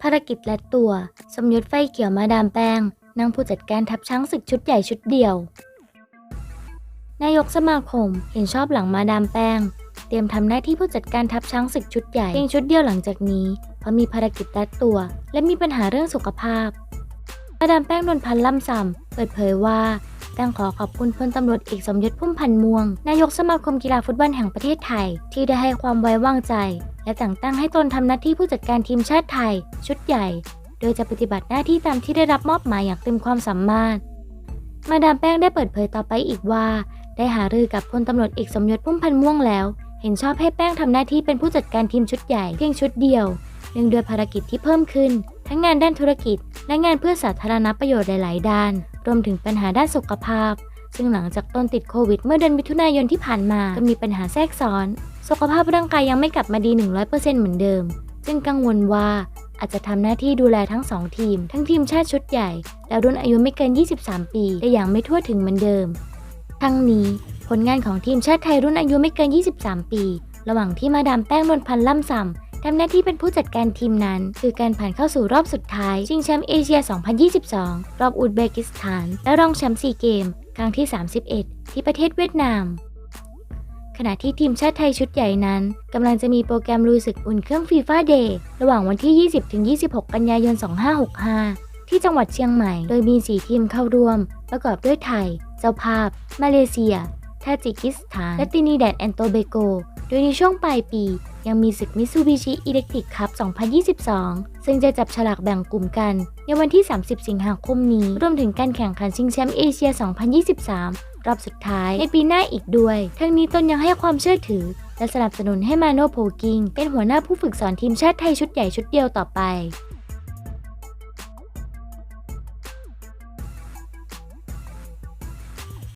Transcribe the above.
ภารกิจและตัว สมยศไฟเขียวมาดามแป้งนางผู้จัดการทัพช้างศึกชุดใหญ่ชุดเดียว นายกสมาคมเห็นชอบหลังมาดามแป้ง เตรียมทำหน้าที่ผู้จัดการทัพช้างศึกชุดใหญ่เพียงชุดเดียวหลังจากนี้ เพราะมีภารกิจรัดตัว และมีปัญหาเรื่องสุขภาพ มาดามแป้งนนพันธ์ล่ำซำเปิดเผยว่าแป้งขอขอบคุณพลตำรวจเอกสมยศพุ่มพันธ์ม่วง นายกสมาคมกีฬาฟุตบอลแห่งประเทศไทย ที่ได้ให้ความไว้วางใจ และแต่งตั้งให้ตนทำหน้าที่ผู้จัดการทีมชาติไทย ชุดใหญ่ โดยจะปฏิบัติหน้าที่ตามที่ได้รับมอบหมายอย่างเต็มความสามารถ มาดามแป้งได้เปิดเผยต่อไปอีกว่า ได้หารือกับพลตำรวจเอกสมยศพุ่มพันธ์ม่วงแล้ว เห็นชอบให้แป้งทำหน้าที่เป็นผู้จัดการทีมชุดใหญ่เพียงชุดเดียวเนื่องด้วยภารกิจที่เพิ่มขึ้น ทั้งงานด้านธุรกิจ และงานเพื่อสาธารณประโยชน์หลาย ๆ ด้าน รวมถึงปัญหาด้านสุขภาพ ซึ่งหลังจากต้นติดโควิดเมื่อเดือนมิถุนายนที่ผ่านมาก็มีปัญหาแทรกซ้อน สุขภาพร่างกายยังไม่กลับมาดี 100%เหมือนเดิม จึงกังวลว่าอาจจะทำหน้าที่ดูแลทั้งสองทีม ทั้งทีมชาติชุดใหญ่ และรุ่นอายุไม่เกิน 23 ปีได้อย่างไม่ทั่วถึงเหมือนเดิม ทั้งนี้ผลงานของทีมชาติไทยรุ่นอายุไม่เกิน 23 ปี ระหว่างที่มาดามแป้งนวลพันธ์ล่ำซำทำหน้าที่เป็นผู้จัดการทีมนั้น คือการผ่านเข้าสู่รอบสุดท้ายชิงแชมป์เอเชีย 2022 รอบอุซเบกิสถาน และรองแชมป์ซีเกม ครั้งที่ 31 ที่ประเทศเวียดนาม ขณะที่ทีมชาติไทยชุดใหญ่นั้นกำลังจะมีโปรแกรมลุยศึกอุ่นเครื่องฟีฟ่าเดย์ระหว่างวันที่ 20-26 กันยายน 2565 ที่จังหวัดเชียงใหม่ โดยมี 4 ทีมเข้าร่วม ประกอบด้วยไทย เจ้าภาพ มาเลเซียทาจิกิสถาน และตินีแดดแอนโตเบโก โดยในช่วงปลายปี ยังมีศึกมิซูบิชิอิเล็กทริกคัพ 2022 ซึ่งจะจับฉลากแบ่งกลุ่มกัน ในวันที่ 30 สิงหาคมนี้ รวมถึงการแข่งขันชิงแชมป์เอเชีย 2023 รอบสุดท้ายในปีหน้าอีกด้วย ทั้งนี้ตนยังให้ความเชื่อถือ และสนับสนุนให้มาโนโพกิงเป็นหัวหน้าผู้ฝึกสอนทีมชาติไทยชุดใหญ่ชุดเดียวต่อไป